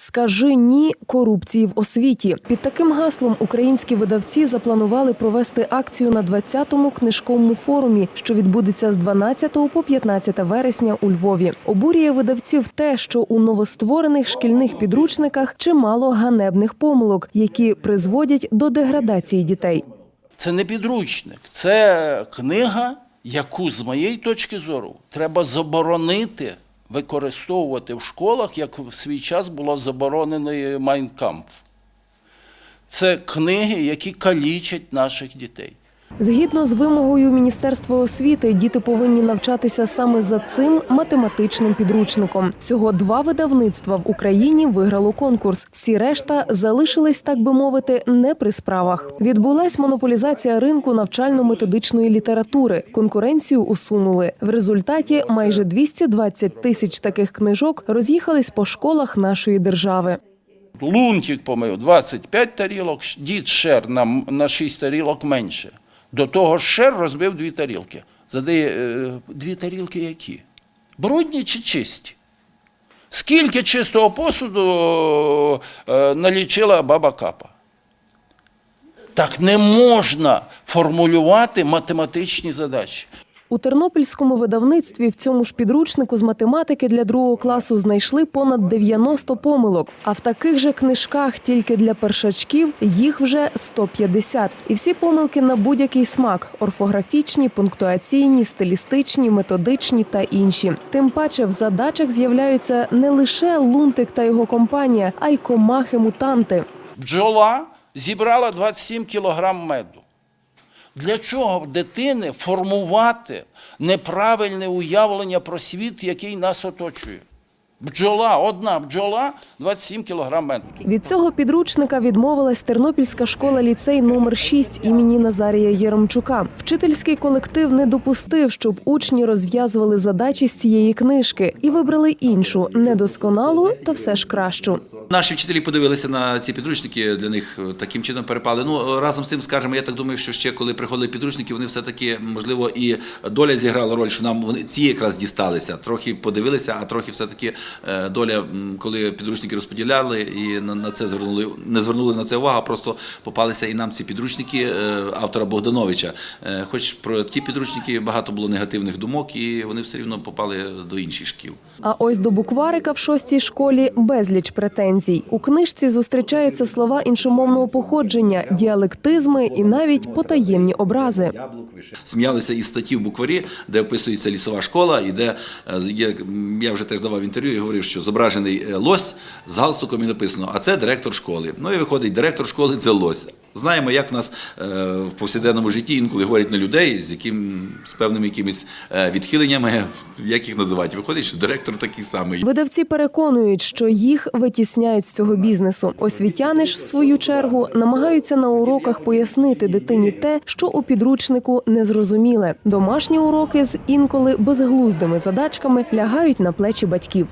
Скажи ні корупції в освіті. Під таким гаслом українські видавці запланували провести акцію на 20-му книжковому форумі, що відбудеться з 12 по 15 вересня у Львові. Обурює видавців те, що у новостворених шкільних підручниках чимало ганебних помилок, які призводять до деградації дітей. Це не підручник, це книга, яку, з моєї точки зору, треба заборонити використовувати в школах, як в свій час було заборонений Майнкамп. Це книги, які калічать наших дітей. Згідно з вимогою Міністерства освіти, діти повинні навчатися саме за цим математичним підручником. Всього два видавництва в Україні виграло конкурс. Всі решта залишились, так би мовити, не при справах. Відбулась монополізація ринку навчально-методичної літератури. Конкуренцію усунули. В результаті майже 220 тисяч таких книжок роз'їхались по школах нашої держави. Лунтик помив 25 тарілок, дід Шер на, на 6 тарілок менше. До того Шер розбив дві тарілки. Задає, е, дві тарілки які? Брудні чи чисті? Скільки чистого посуду е, налічила баба Капа? Так не можна формулювати математичні задачі. У тернопільському видавництві в цьому ж підручнику з математики для другого класу знайшли понад 90 помилок. А в таких же книжках тільки для першачків їх вже 150. І всі помилки на будь-який смак: орфографічні, пунктуаційні, стилістичні, методичні та інші. Тим паче в задачах з'являються не лише лунтик та його компанія, а й комахи-мутанти. Бджола зібрала 27 кілограм меду. Для чого в дитини формувати неправильне уявлення про світ, який нас оточує? Бджола, одна бджола 27 кілограм меду. Від цього підручника відмовилась Тернопільська школа ліцей номер 6 імені Назарія Єромчука. Вчительський колектив не допустив, щоб учні розв'язували задачі з цієї книжки і вибрали іншу, недосконалу та все ж кращу. Наші вчителі подивилися на ці підручники, для них е, таким чином перепали. Ну разом з тим, скажімо, я так думаю, що ще коли приходили підручники, вони все таки можливо і доля зіграла роль, що нам вони ці якраз дісталися. Трохи подивилися, а трохи все таки доля, коли підручники розподіляли і на, це звернули, не звернули на це увагу, а просто попалися і нам ці підручники е, автора Богдановича. Е, Хоч про ті підручники багато було негативних думок, і вони все рівно попали до інших шкіл. А ось до букварика в шостій школі безліч претензій. У книжці зустрічаються слова іншомовного походження, діалектизми і навіть потаємні образи. Сміялися із статті в букварі, де описується лісова школа, і де е, я вже теж давав інтерв'ю і говорив, що зображений е, лось з галстуком і написано, а це директор школи. Ну і виходить, директор школи це лось. Знаємо, як в нас е, в повсякденному житті інколи говорять на людей з яким з певними якимись е, відхиленнями, як їх називають. Виходить, що директор такий самий. Видавці переконують, що їх витісняють з цього бізнесу. Освітяни ж, в свою чергу, намагаються на уроках пояснити дитині те, що у підручнику не зрозуміле. Домашні уроки з інколи безглуздими задачками лягають на плечі батьків.